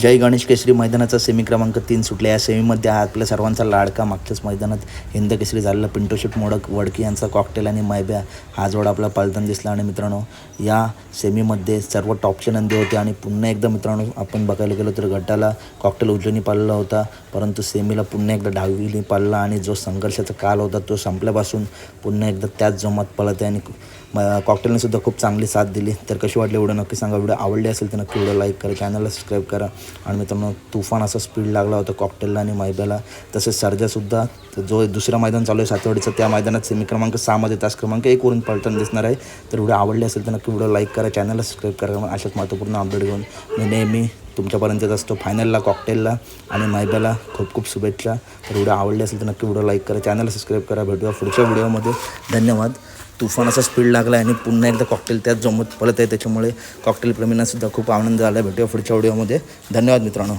जय गणेश केसरी मैदानाचा semi क्रमांक तीन सुटला. या सेमीमध्ये हा आपल्या सर्वांचा लाडका मागच्याच मैदानात हिंद केसरी झालेला पिंटो शेट मोडक वडकी यांचा कॉकटेल आणि मैब्या. हा जोडा आपला पालताना दिसला आणि मित्रांनो या सेमीमध्ये सर्व टॉपचे नंदी होते आणि पुन्हा एकदा मित्रांनो आपण बघायला गेलो तर गटाला कॉकटेल उजवीने पाळला होता परंतु सेमीला पुन्हा एकदा डावीने पाळला आणि जो संघर्षाचा काल होता तो संपल्यापासून पुन्हा एकदा त्याच जोमात पळत आहे आणि कॉकटेलनेसुद्धा कॉकटेलने सुद्धा खूप चांगली साथ दिली. तर कशी वाटली एवढं नक्की सांगा. व्हिडिओ आवडली असेल तर नक्की व्हिडिओ लाईक करा चॅनलला सबस्क्राईब करा. आणि मित्रांनो तुफान असा स्पीड लागला होता कॉकटेलला आणि मैब्याला तसेच सर्जासुद्धा जो दुसरा मैदान चालू आहे सातवडीचं त्या मैदानात सेमी क्रमांक सहामध्ये तास क्रमांक एकवरून पलटण दिसणार आहे. तर व्हिडिओ आवडली असेल तर नक्की व्हिडिओ लाईक करा चॅनलला सबस्क्राईब करा. अशाच महत्त्वपूर्ण अपडेट घेऊन मी नेहमी तुमच्यापर्यंत येत असतो फायनलला कॉकटेलला आणि मैब्याला खूप खूप शुभेच्छा. तर व्हिडिओ आवडली असेल तर नक्की व्हिडिओ लाईक करा चॅनलला सबस्क्राईब करा. भेटूया पुढच्या व्हिडिओमध्ये धन्यवाद. तुफान असा स्पीड लागला आहे आणि पुन्हा एकदा कॉकटेल त्यात जमत पडत आहे. त्याच्यामुळे कॉकटेल प्रेमींना सुद्धा खूप आनंद झाला आहे भेटूया पुढच्या व्हिडिओमध्ये धन्यवाद मित्रांनो.